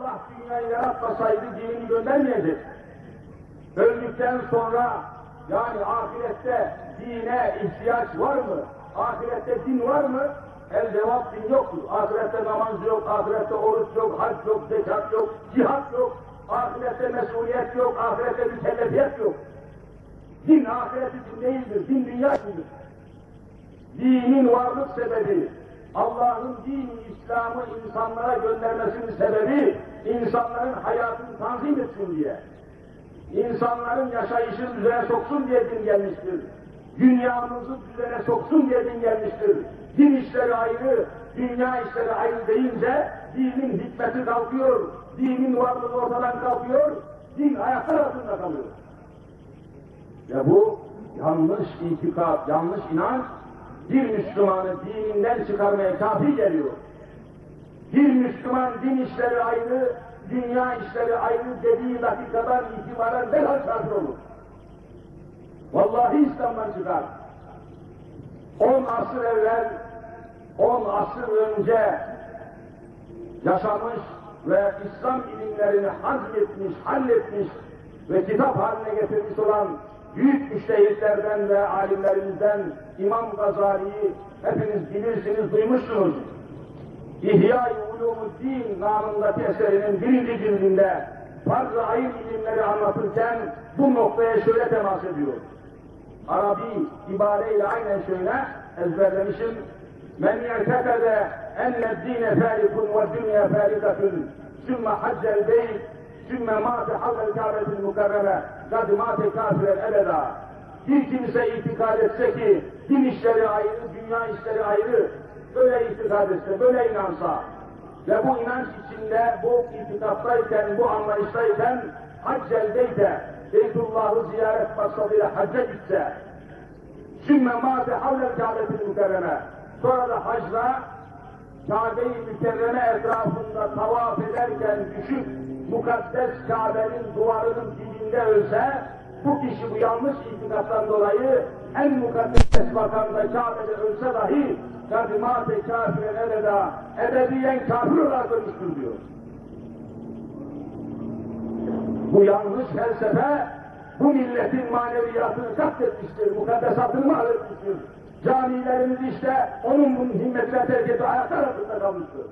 Allah dünyayı yaratmasaydı dinini göndermeyecek. Öldükten sonra yani ahirette dine ihtiyaç var mı? Ahirette din var mı? El cevap din yoktur. Ahirette namaz yok, ahirette oruç yok, hac yok, zekat yok, cihat yok. Ahirette mesuliyet yok, ahirette mükellefiyet yok. Din ahiret için değildir, din dünya içindir. Dinin varlık sebebi, Allah'ın din İslam'ı insanlara göndermesinin sebebi, insanların hayatını tanzim etsin diye. İnsanların yaşayışını düzene soksun diye din gelmiştir. Dünyamızı düzene soksun diye din gelmiştir. Din işleri ayrı, dünya işleri ayrı deyince dinin hikmeti kalkıyor, dinin varlığı ortadan kalkıyor, din ayaklar altında kalıyor. Ya bu yanlış itikat, yanlış inanç bir Müslümanı dininden çıkarmaya kafi geliyor. Bir Müslüman din işleri ayrı, dünya işleri ayrı dediği dakikadan itibaren derhal kafir olur. Vallahi İslam'dan çıkar. On asır evvel, on asır önce yaşamış ve İslam ilimlerini hazmetmiş, halletmiş ve kitap haline getirmiş olan büyük müştehitlerden ve alimlerimizden İmam Gazali'yi hepiniz bilirsiniz, duymuşsunuz. İhya-i Ulumuddin namındaki eserinin birinci cildinde farklı ayın ilimleri anlatırken bu noktaya şöyle temas ediyor. Arabi ibareyle aynen şöyle ezberlemişim. Men yertekede enne dine farikun ve dünya farikatun sümme haccel beyt sümme mâte havvel kâbetil mukarreme kad mâte kafiren ebeda. Bir kimse itikad etse ki din işleri ayrı, dünya işleri ayrı, böyle itikad etse, böyle inansa ve bu inanç içinde, bu itikattayken, bu anlayıştayken hacceldeyde Beytullah'ı ziyaret maksadıyla hacca gitse sümme mâte havvel kâbetil mukarreme sonra da hacla Kabe-i Mükerreme etrafında tavaf ederken düşüp mukaddes Kabe'nin duvarının dibinde ölse bu kişi bu yanlış itikattan dolayı en mukaddes makamda Kabe'de ölse dahi kadimate kafiren ebeda ebediyen kafir olarak ölmüştür diyor. Bu yanlış felsefe bu milletin maneviyatını katletmiştir, mukaddesatını mahvetmiştir. Camilerimiz işte onun bunun himmetine terk edip ayaklar altında kalmıştır.